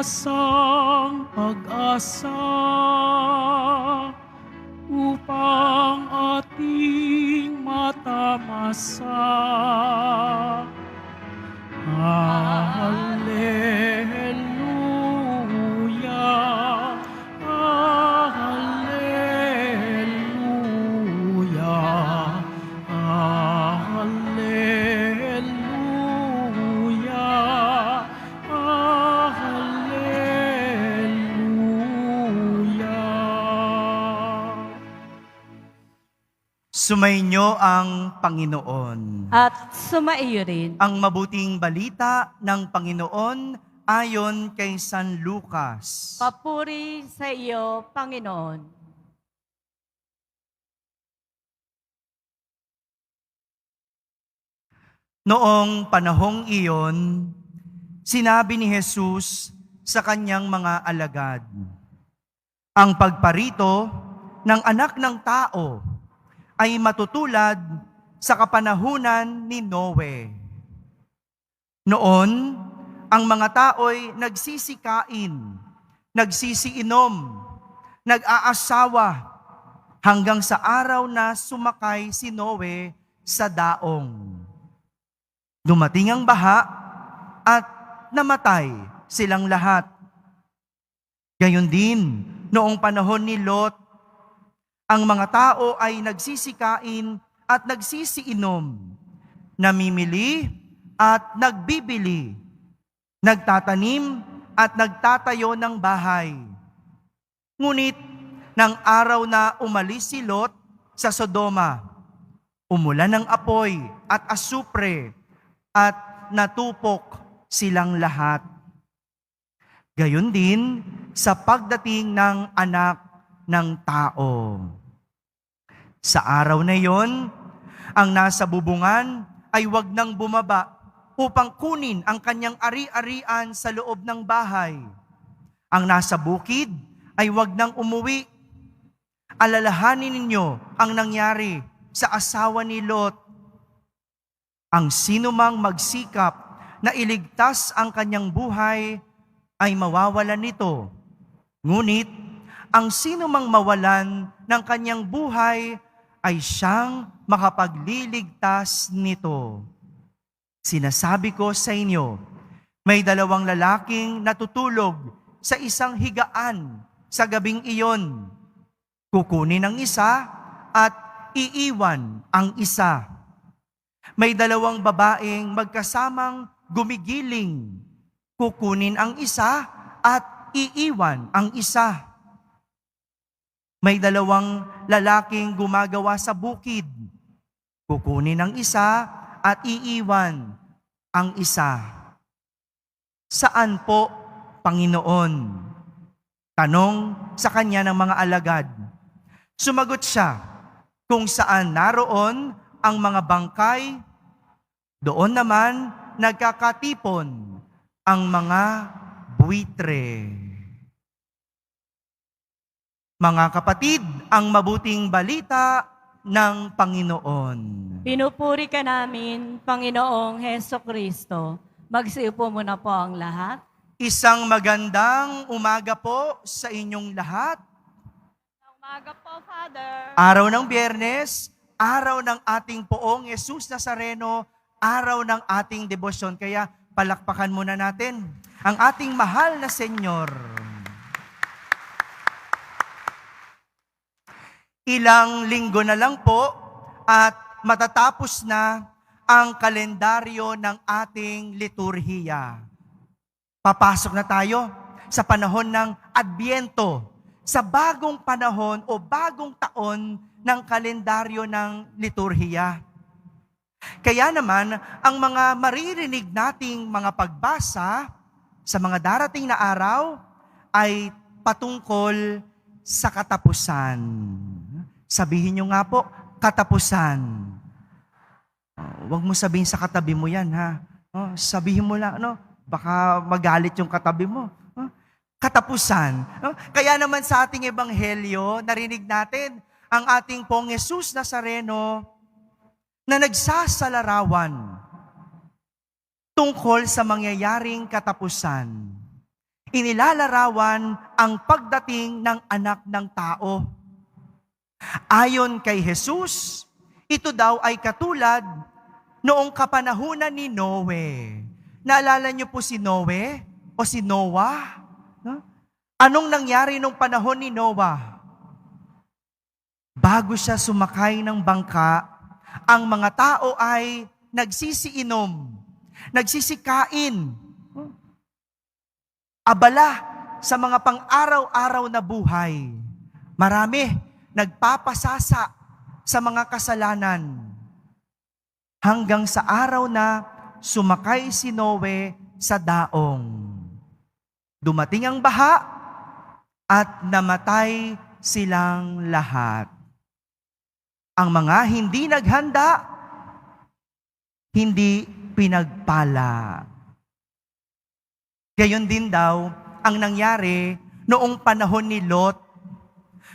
kaligtasang pag-asa upang ating matamasa. Hallelujah, Sumainyo ang Panginoon. At sumaiyo rin. Ang mabuting balita ng Panginoon ayon kay San Lucas. Papuri sa iyo, Panginoon. Noong panahong iyon, sinabi ni Jesus sa kanyang mga alagad, Ang pagparito ng anak ng tao ay matutulad sa kapanahunan ni Noe. Noon, ang mga tao'y nagsisikain, nagsisiinom, nag-aasawa hanggang sa araw na sumakay si Noe sa daong. Dumating ang baha at namatay silang lahat. Gayon din, noong panahon ni Lot, ang mga tao ay nagsisikain at nagsisiinom, namimili at nagbibili, nagtatanim at nagtatayo ng bahay. Ngunit, ng araw na umalis si Lot sa Sodoma, umulan ng apoy at asupre at natupok silang lahat. Gayon din sa pagdating ng anak ng tao. Sa araw na iyon, ang nasa bubungan ay wag nang bumaba upang kunin ang kanyang ari-arian sa loob ng bahay. Ang nasa bukid ay wag nang umuwi. Alalahanin ninyo ang nangyari sa asawa ni Lot ang sinumang magsikap na iligtas ang kanyang buhay ay mawawalan nito. Ngunit, ang sinumang mawalan ng kanyang buhay ay siyang makapagliligtas nito. Sinasabi ko sa inyo, may dalawang lalaking natutulog sa isang higaan sa gabing iyon. Kukunin ang isa at iiwan ang isa may dalawang babaeng magkasamang gumigiling. Kukunin ang isa at iiwan ang isa. May dalawang lalaking gumagawa sa bukid. Kukunin ang isa at iiwan ang isa. Saan po, Panginoon? Tanong sa kanya ng mga alagad. Sumagot siya, kung saan naroon ang mga bangkay, doon naman nagkakatipon ang mga buitre. Mga kapatid, ang mabuting balita ng Panginoon. Pinupuri ka namin, Panginoong Heso Kristo. Magsiupo muna po ang lahat. Isang magandang umaga po sa inyong lahat. Umaga po, Father. Araw ng biyernes, araw ng ating poong Jesus Nazareno, araw ng ating debosyon. Kaya palakpakan muna natin ang ating mahal na Senyor. Ilang linggo na lang po at matatapos na ang kalendaryo ng ating liturhiya. Papasok na tayo sa panahon ng Adbyento, sa bagong panahon o bagong taon ng kalendaryo ng liturhiya. Kaya naman, ang mga maririnig nating mga pagbasa sa mga darating na araw ay patungkol sa katapusan. Sabihin nyo nga po, katapusan. Oh, Huwag mo sabihin sa katabi mo yan, ha? Oh, sabihin mo lang, ano, baka magalit yung katabi mo. Oh, katapusan. No? Kaya naman sa ating ebanghelyo, narinig natin ang ating pong Jesus Nazareno na nagsasalarawan tungkol sa mangyayaring katapusan. Inilalarawan ang pagdating ng anak ng tao. Ayon kay Jesus, ito daw ay katulad noong kapanahunan ni Noe. Naalala niyo po si Noe o si Noah? No? Anong nangyari nung panahon ni Noah? Bago siya sumakay ng bangka, ang mga tao ay nagsisiinom, nagsisikain, abala sa mga pang-araw-araw na buhay. Marami nagpapasasa sa mga kasalanan. Hanggang sa araw na sumakay si Noe sa daong. Dumating ang baha at namatay silang lahat. Ang mga hindi naghanda, hindi pinagpala. Gayon din daw ang nangyari noong panahon ni Lot.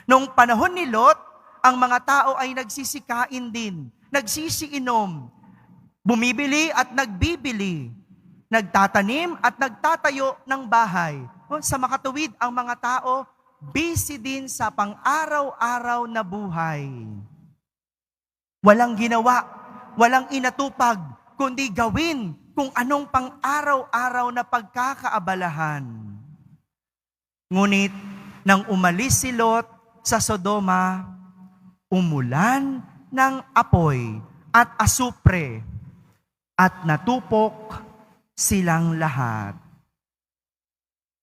Noong panahon ni Lot, ang mga tao ay nagsisikain din, nagsisiinom, bumibili at nagbibili, nagtatanim at nagtatayo ng bahay. O, Sa makatuwid, ang mga tao busy din sa pang-araw-araw na buhay. Walang ginawa, walang inatupag, kundi gawin kung anong pang-araw-araw na pagkakaabalahan. Ngunit, nang umalis si Lot sa Sodoma, umulan ng apoy at asupre at natupok silang lahat.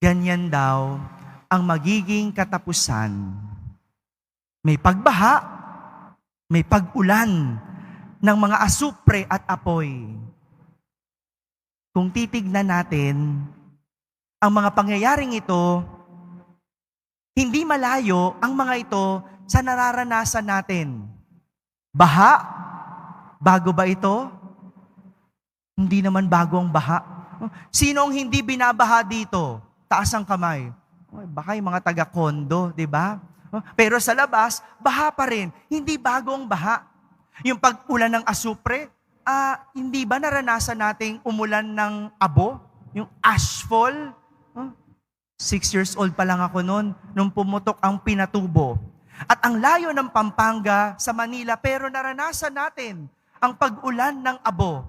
Ganyan daw ang magiging katapusan. May pagbaha, may pag-ulan ng mga asupre at apoy. Kung titignan natin, ang mga pangyayaring ito, hindi malayo ang mga ito sa nararanasan natin. Baha, bago ba ito? Hindi naman bago ang baha. Sino ang hindi binabaha dito? Taas ang kamay. Ay, Baka yung mga taga-kondo, di ba? Pero sa labas, baha pa rin. Hindi bago ang baha. Yung pag-ulan ng asupre, ah, hindi ba naranasan nating umulan ng abo? Yung ashfall? Huh? Six years old pa lang ako noon, nung pumutok ang pinatubo. At ang layo ng Pampanga sa Manila, pero naranasan natin ang pag-ulan ng abo.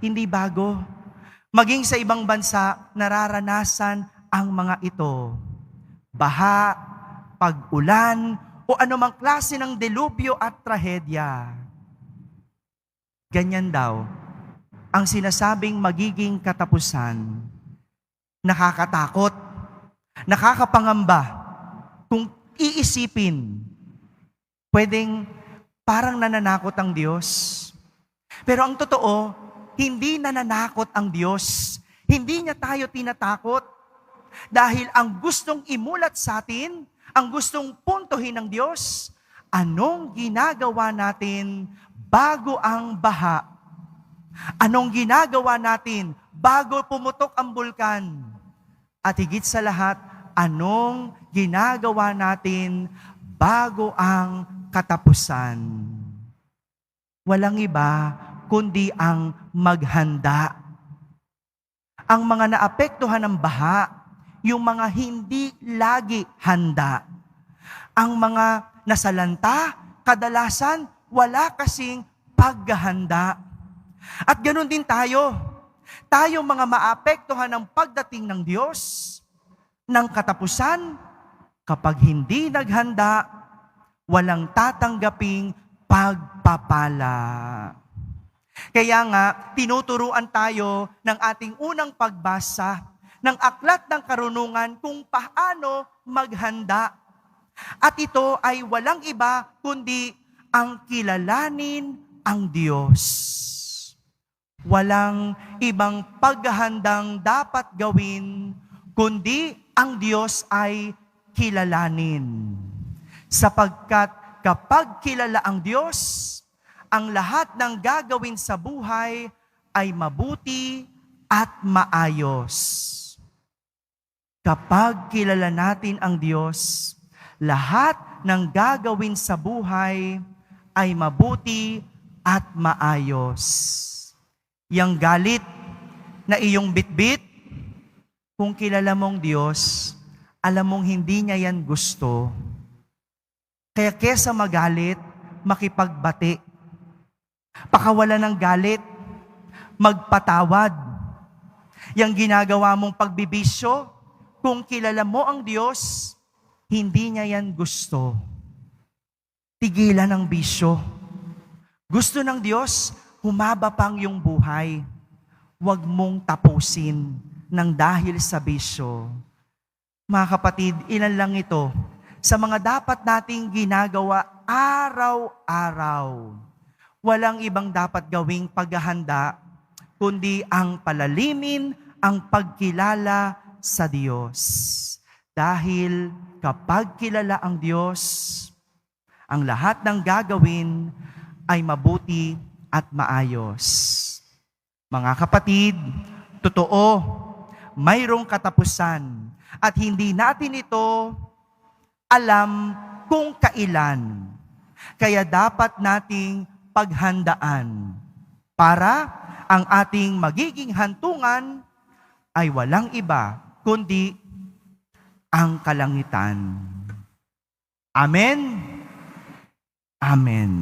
Hindi bago. Maging sa ibang bansa, nararanasan ang mga ito. Baha, pag-ulan, o anumang klase ng delubyo at trahedya. Ganyan daw ang sinasabing magiging katapusan. Nakakatakot, nakakapangamba, kung iisipin, pwedeng parang nananakot ang Diyos. Pero ang totoo, hindi nananakot ang Diyos. Hindi niya tayo tinatakot. Dahil ang gustong imulat sa atin, ang gustong puntuhin ng Diyos, anong ginagawa natin bago ang baha? Anong ginagawa natin bago pumutok ang bulkan? At higit sa lahat, anong ginagawa natin bago ang katapusan? Walang iba kundi ang maghanda. Ang mga naapektuhan ng baha, yung mga hindi lagi handa. Ang mga nasalanta, kadalasan wala kasing paghahanda. At ganun din tayo. Tayo mga maapektuhan ng pagdating ng Diyos, ng katapusan, kapag hindi naghanda, walang tatanggaping pagpapala. Kaya nga, tinuturuan tayo ng ating unang pagbasa ng aklat ng karunungan kung paano maghanda. At ito ay walang iba kundi ang kilalanin ang Diyos. Walang ibang paghahandang dapat gawin kundi ang Diyos ay kilalanin. Sapagkat kapag kilala ang Diyos, ang lahat ng gagawin sa buhay ay mabuti at maayos. Kapag kilala natin ang Diyos, lahat ng gagawin sa buhay ay mabuti at maayos. Yang galit na iyong bitbit, kung kilala mong Diyos, alam mong hindi niya yan gusto. Kaya kesa magalit, makipagbati. Pakawala ng galit, magpatawad. Yang ginagawa mong pagbibisyo, kung kilala mo ang Diyos, hindi niya yan gusto. Tigilan ang bisyo. Gusto ng Diyos, humaba pang yung buhay. Huwag mong tapusin ng dahil sa bisyo. Mga kapatid, ilan lang ito sa mga dapat nating ginagawa araw-araw. Walang ibang dapat gawing paghahanda, kundi ang palalimin ang pagkilala sa Diyos. Dahil kapag kilala ang Diyos, ang lahat ng gagawin ay mabuti at maayos. Mga kapatid, totoo, mayroong katapusan at hindi natin ito alam kung kailan. Kaya dapat nating paghandaan para ang ating magiging hantungan ay walang iba kundi ang kalangitan. Amen. Amen.